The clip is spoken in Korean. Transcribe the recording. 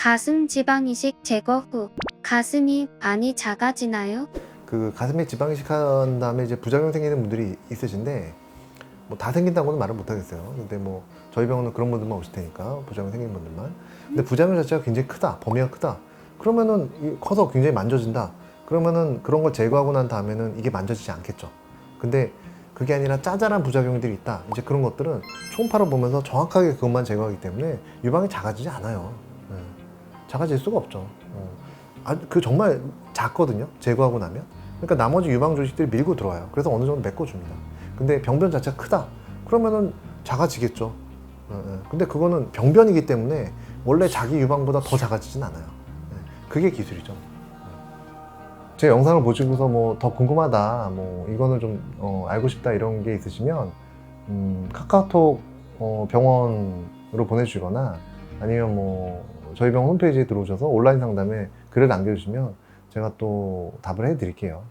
가슴 지방 이식 제거 후 가슴이 많이 작아지나요? 그 가슴에 지방 이식한 다음에 이제 부작용 생기는 분들이 있으신데 뭐 다 생긴다고는 말을 못 하겠어요. 근데 뭐 저희 병원은 그런 분들만 오실 테니까 부작용 생긴 분들만. 근데 부작용 자체가 굉장히 크다, 범위가 크다. 그러면은 이 커서 굉장히 만져진다. 그러면은 그런 걸 제거하고 난 다음에는 이게 만져지지 않겠죠. 근데 그게 아니라 짜잘한 부작용들이 있다. 이제 그런 것들은 초음파로 보면서 정확하게 그것만 제거하기 때문에 유방이 작아지지 않아요. 예. 작아질 수가 없죠. 어. 아, 그 정말 작거든요. 제거하고 나면. 그러니까 나머지 유방 조직들이 밀고 들어와요. 그래서 어느 정도 메꿔줍니다. 근데 병변 자체가 크다. 그러면은 작아지겠죠. 어, 어. 근데 그거는 병변이기 때문에 원래 자기 유방보다 더 작아지진 않아요. 예. 그게 기술이죠. 제 영상을 보시고서 뭐 더 궁금하다, 뭐 이거는 좀 어, 알고 싶다 이런 게 있으시면 음, 카카오톡 어, 병원으로 보내주시거나 아니면 뭐 저희 병원 홈페이지에 들어오셔서 온라인 상담에 글을 남겨주시면 제가 또 답을 해드릴게요.